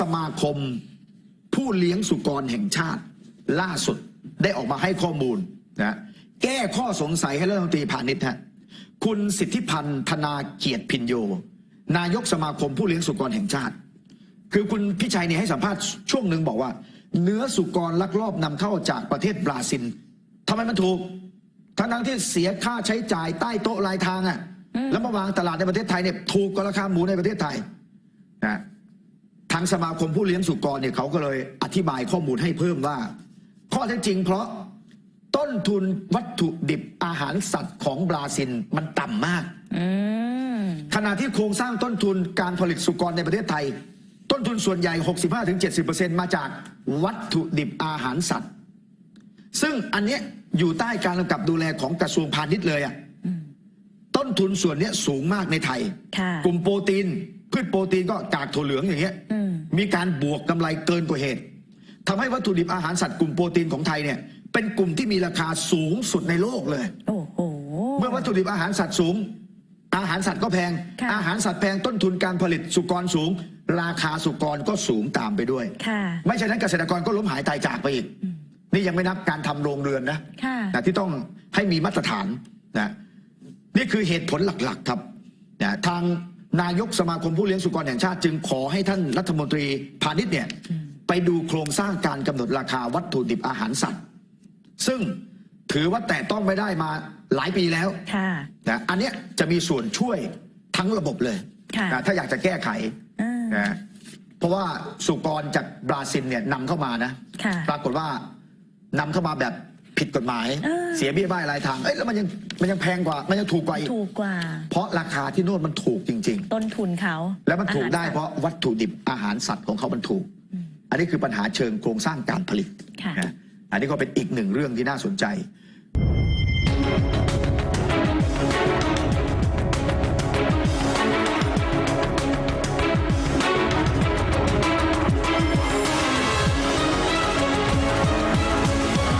สมาคมผู้เลี้ยงสุกรแห่งชาติ ล่าสุดได้ออกมาให้ข้อมูลนะแก้ข้อสงสัยให้รัฐมนตรีพาณิชย์ฮะคุณสิทธิพันธ์ธนาเกียรติพินโย นายกสมาคมผู้เลี้ยงสุกรแห่งชาติ คือคุณพิชัยเนี่ยให้สัมภาษณ์ช่วงหนึ่งบอกว่า เนื้อสุกรลักลอบนำเข้าจากประเทศบราซิลทำไมมันถูก ทั้งทั้งๆที่เสียค่าใช้จ่ายใต้โต๊ะรายทางอะ่ะแล้วมาวางตลาดในประเทศไทยเนี่ยถูกกว่าราคาหมูในประเทศไทยนะ ทางสมาคมผู้เลี้ยงสุกรเนี่ยเขาก็เลยอธิบายข้อมูลให้เพิ่มว่า ข้อเท็จจริงเพราะต้นทุนวัตถุดิบอาหารสัตว์ของบราซิลมันต่ำมากอืมขณะที่โครงสร้างต้นทุนการผลิตสุกรในประเทศไทย ต้นทุนส่วนใหญ่ 65-70%มาจากวัตถุดิบอาหารสัตว์ ซึ่งอันเนี้ยอยู่ใต้การกำกับดูแลของกระทรวงพาณิชย์เลยอะต้นทุนส่วนเนี้ยสูงมากในไทยค่ะกลุ่มโปรตีน พืชโปรตีนก็กากถั่วเหลืองอย่างเงี้ยอื มมีการบวกกำไรเกินกว่าเหตุทำให้วัตถุดิบอาหารสัตว์กลุ่มโปรตีนของไทยเนี่ยเป็นกลุ่มที่มีราคาสูงสุดในโลกเลยโอ้โหเมื่อวัตถุดิบอาหารสัตว์สูง อาหารสัตว์ก็แพงค่ะอาหารสัตว์แพงต้นทุนการผลิตสุกรสูง ราคาสุกรก็สูงตามไปด้วยค่ะไม่ใช่นั้นเกษตรกรก็ล้มหายตายจากไปอีก นี่ยังไม่นับการทำโรงเรือนนะค่ะนะที่ต้องให้มีมาตรฐานนะนี่คือเหตุผลหลักๆครับนะทาง นายกสมาคมผู้เลี้ยงสุกรแห่งชาติ จึงขอให้ท่านรัฐมนตรีพาณิชย์เนี่ยไปดูโครงสร้างการกำหนดราคาวัตถุดิบอาหารสัตว์ ซึ่งถือว่าแตะต้องไม่ได้มาหลายปีแล้วค่ะนะอันเนี้ยจะมีส่วนช่วยทั้งระบบเลยค่ะนะถ้าอยากจะแก้ไขอ่านะเพราะว่าสุกรจากบราซิลเนี่ยนำเข้ามานะค่ะปรากฏว่านำเข้ามาแบบ ผิดกฎหมาย อ่า เสียเบี้ยบ้ายรายทางเอ้ยแล้วมันยังมันยังแพงกว่า มันยังถูกกว่าอีกถูกกว่า เพราะราคาที่โน่นมันถูกจริง ต้นทุนเขาๆ แล้วมันถูกได้อหสัตเพราะวัตถุดิบอาหารสัตว์ของเขามันถูก อันนี้คือปัญหาเชิงโครงสร้างการผลิต ค่ะ นะอันนี้ก็เป็นอีกหนึ่งเรื่องที่น่าสนใจ